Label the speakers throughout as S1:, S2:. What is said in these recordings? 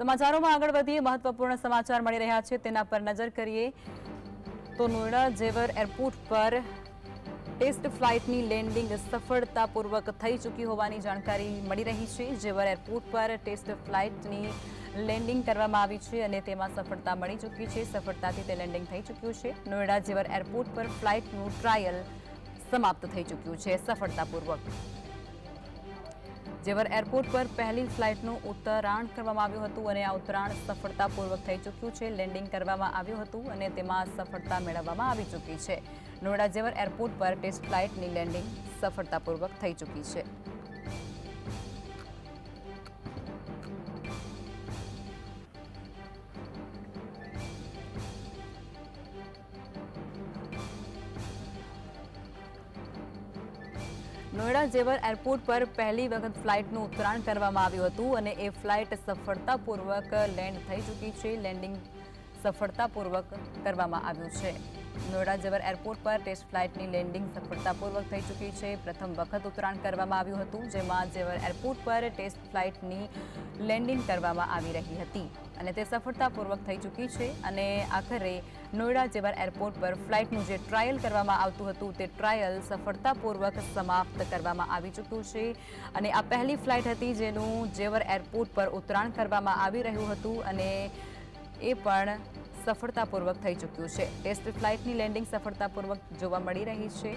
S1: સમાચારોમાં આગળ વધીએ. મહત્વપૂર્ણ સમાચાર મળી રહ્યા છે. તેના પર નજર કરીએ. તો નોઈડા જેવર એરપોર્ટ પર ટેસ્ટ ફ્લાઇટની લેન્ડિંગ સફળતાપૂર્વક થઈ ચૂકી હોવાની જાણકારી મળી રહી છે. જેવર એરપોર્ટ પર ટેસ્ટ ફ્લાઇટની લેન્ડિંગ કરવામાં આવી છે અને તેમાં સફળતા મળી ચૂકી છે. સફળતાથી તે લેન્ડિંગ થઈ ચૂક્યું છે. નોઈડા જેવર એરપોર્ટ પર ફ્લાઇટનું ટ્રાયલ સમાપ્ત થઈ ચૂક્યું છે. સફળતાપૂર્વક જેવર એરપોર્ટ પર પહેલી ફ્લાઇટનું ઉતરાણ કરવામાં આવ્યું હતું અને આ ઉતરાણ સફળતાપૂર્વક થઈ ચૂક્યું છે. લેન્ડિંગ કરવામાં આવ્યું હતું અને તેમાં સફળતા મેળવવામાં આવી ચૂકી છે. નોઈડા જેવર એરપોર્ટ પર ટેસ્ટ ફ્લાઇટની લેન્ડિંગ સફળતાપૂર્વક થઈ ચૂકી છે. નોઈડા જેવર એરપોર્ટ પર પહેલી વખત ફ્લાઇટનું ઉતરાણ કરવામાં આવ્યું હતું અને એ ફ્લાઇટ સફળતાપૂર્વક લેન્ડ થઈ ચૂકી છે. લેન્ડિંગ સફળતાપૂર્વક કરવામાં આવ્યું છે. નોઈડા જેવર એરપોર્ટ પર ટેસ્ટ ફ્લાઇટની લેન્ડિંગ સફળતાપૂર્વક થઈ ચૂકી છે. પ્રથમ વખત ઉતરાણ કરવામાં આવ્યું હતું, જેમાં જેવર એરપોર્ટ પર ટેસ્ટ ફ્લાઇટની લેન્ડિંગ કરવામાં આવી રહી હતી અને તે સફળતાપૂર્વક થઈ ચૂકી છે અને આખરે નોઈડા જેવર એરપોર્ટ પર ફ્લાઇટનું જે ટ્રાયલ કરવામાં આવતું હતું, તે ટ્રાયલ સફળતાપૂર્વક સમાપ્ત કરવામાં આવી ચૂક્યું છે. અને આ પહેલી ફ્લાઇટ હતી જેનું જેવર એરપોર્ટ પર ઉતરાણ કરવામાં આવી રહ્યું હતું અને એ પણ સફળતાપૂર્વક થઈ ચૂક્યું છે. ટેસ્ટ ફ્લાઇટની લેન્ડિંગ સફળતાપૂર્વક જોવા મળી રહી છે,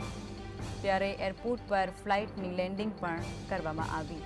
S1: ત્યારે એરપોર્ટ પર ફ્લાઇટની લેન્ડિંગ પણ કરવામાં આવી.